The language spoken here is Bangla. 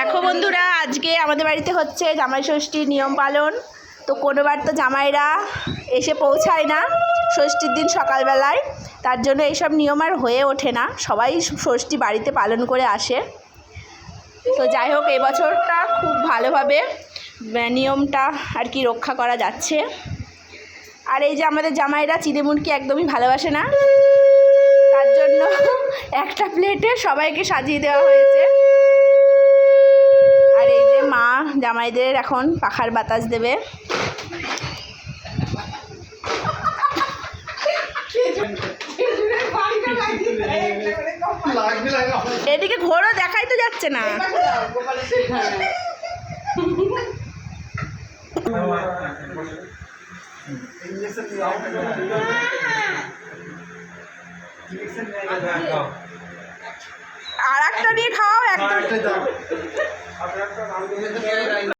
দেখো বন্ধুরা, আজকে আমাদের বাড়িতে হচ্ছে জামাই ষষ্ঠীর নিয়ম পালন। তো কোনোবার তো জামাইরা এসে পৌঁছায় না ষষ্ঠীর দিন সকালবেলায়। তার জন্য এইসব নিয়ম আর হয়ে ওঠে না। সবাই ষষ্ঠী বাড়িতে পালন করে আসে। তো যাই হোক, এবছরটা খুব ভালোভাবে নিয়মটা আর কি রক্ষা করা যাচ্ছে। আর এই যে আমাদের জামাইরা চিড়েমুড়কি একদমই ভালোবাসে না। তার জন্য একটা প্লেটে সবাইকে সাজিয়ে দেওয়া হয়েছে। জামাইদের এখন পাখার বাতাস দেবে। এদিকে ঘোরও দেখাই তো যাচ্ছে না। আর একটা দিয়ে নিয়ে খাওয়াও अब